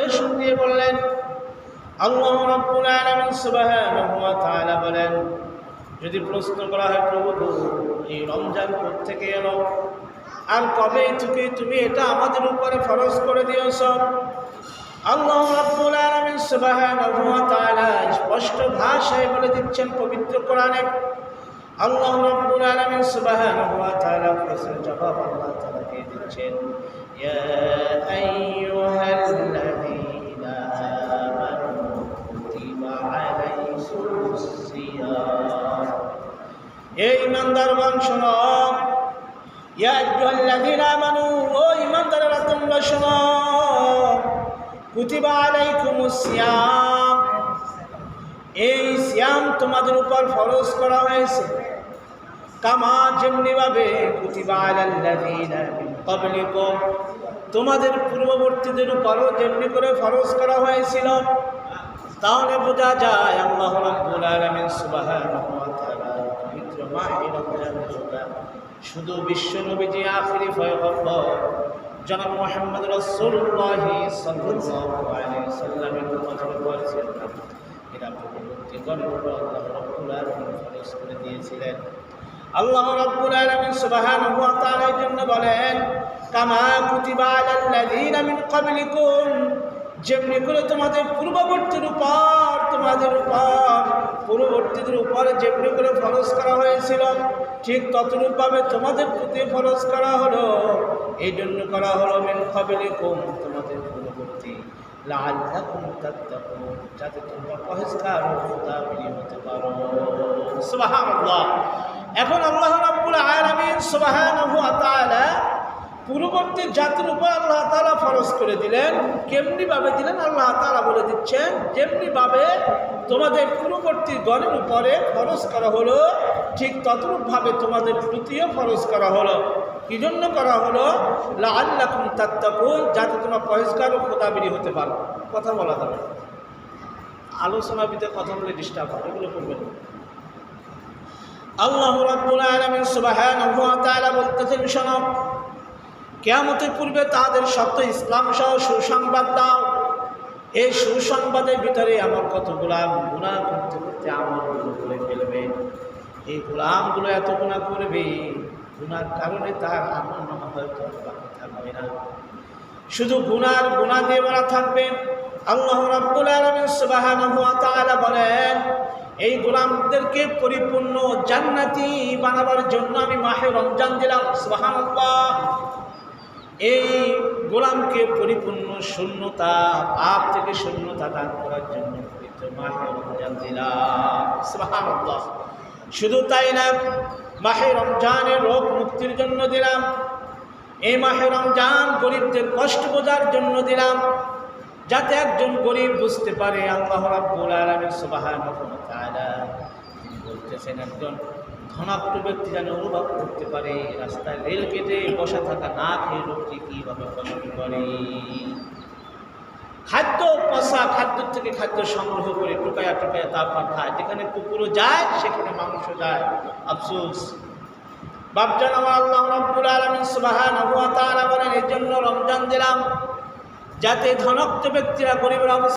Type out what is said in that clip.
নির্দেশন দিয়ে বললেন, আল্লাহ রাব্বুল আলামিন সুবহানাহু ওয়া তাআলা বলেন, যদি প্রশ্ন করা হয়, প্রভু, এই রমজান থেকে এলো? আর কবে থেকে তুমি এটা আমাদের উপরে ফরজ করে দিয়েছ? আল্লাহ রাব্বুল আলামিন সুবহানাহু ওয়া তাআলা স্পষ্ট ভাষায় বলে দিচ্ছেন পবিত্র কোরআনে। আল্লাহ রাব্বুল আলামিন সুবহানাহু ওয়া তাআলা প্রশ্নের জবাব আল্লাহ তাআলা দিয়ে দিচ্ছেন, ইয়া ও ইমানদারেরা, তোমরা শোনো। সিয়াম। এই সিয়াম তোমাদের উপর করা হয়েছে। কামা যেমনিভাবে মিন তোমাদের পূর্ববর্তীদের উপরও যেমনি করে ফরজ করা হয়েছিল। তাহলে বোঝা যায় আল্লাহ রাব্বুল আলামিন শুধু বিশ্ব নবীজি আখিরি পয়গম্বর, জনাব মুহাম্মদ রাসূলুল্লাহ সাল্লাল্লাহু আলাইহি সাল্লামের এরা পূর্ববর্তী জন্য বলেন, কামা কুতিবা আলাল্লাযীনা মিন যেমনি করে তোমাদের পূর্ববর্তীর তোমাদের উপর পূর্ববর্তীদের উপরে যেমনি করে ফরজ করা হয়েছিল, ঠিক ততরূপভাবে তোমাদের প্রতি ফরজ করা হলো। এই জন্য করা হলো, মেন মিন ক্বাবলিকুম, তোমাদের পূর্ববর্তী। লাআল্লাকুম তাত্তাকুন, যাতে তোমরা পরহেজগার ও মুতাবিন হতে পারো সুবহানাল্লাহ। এখন আল্লাহ রাব্বুল আলামিন সুবহানাহু পূর্ববর্তী জাতির উপর আল্লাহ তাআলা ফরজ করে দিলেন কেমনি ভাবে দিলেন আল্লাহ তাআলা বলে দিচ্ছেন যেমনি ভাবে তোমাদের পূর্ববর্তী গণের উপরে ফরজ করা হলো, ঠিক ততরূপভাবে তোমাদের প্রতিও ফরজ করা হলো কি জন্য করা হলো লাআল্লাকুম তাত্তাকুন, যাতে তোমরা পরিষ্কার ও খোদাবিরি হতে পারো কথা বলা যাবে। আলোচনা বিতে কথা বলে ডিস্টার্ব হয় এগুলো করবেন না। আল্লাহ রাব্বুল আলামিন তাআলা বলতেছেন, শোনো কিয়ামতের পূর্বে তাদের সত্য ইসলাম সহ সুসংবাদ দাও। এই সুসংবাদের ভিতরে আমার কত গোলাম গুনাহ করতে করতে আমলগুলো করে ফেলবে। এই গোলামগুলো এত গুণা করবে গুনার কারণে তার আমল নামা হয়তো থাকবে না। শুধু গুনার গুণা দিয়ে বলা থাকবে। আল্লাহ রাব্বুল আলামিন সুবহানাহু ওয়া বলেন, এই গোলামদেরকে পরিপূর্ণ জান্নাতি বানাবার জন্য আমি মাহে রমজান দিলাম। সুবহানাল্লাহ। এই গোলামকে পরিপূর্ণ শূন্যতা, পাপ থেকে শূন্যতা দান করার জন্য শুধু তাই না, মাহে রমজানের রোগ মুক্তির জন্য দিলাম। এই মাহে রমজান গরিবদের কষ্ট বোঝার জন্য দিলাম। যাতে একজন গরিব বুঝতে পারে, আল্লাহ রাব্বুল তাআলা তিনি বলতেছেন একজন ধনাত্ম ব্যক্তি যেন অনুভব করতে পারে, রাস্তায় রেল গেটে বসা থাকা না খেয়ে লোকটি কীভাবে কষ্ট করে? খাদ্য পচা খাদ্য থেকে খাদ্য সংগ্রহ করে টুকায়া টুকায়া তারপর খায় যেখানে কুকুরও যায়, সেখানে মানুষও যায়। আফসোস। বাপজান আমার আল্লাহ রব্বুল আলামিন সুবহানাহু ওয়া তাআলা বলেন এর জন্য রমজান দিলাম যাতে ধনক্ত ব্যক্তিরা গরিবের অবস্থা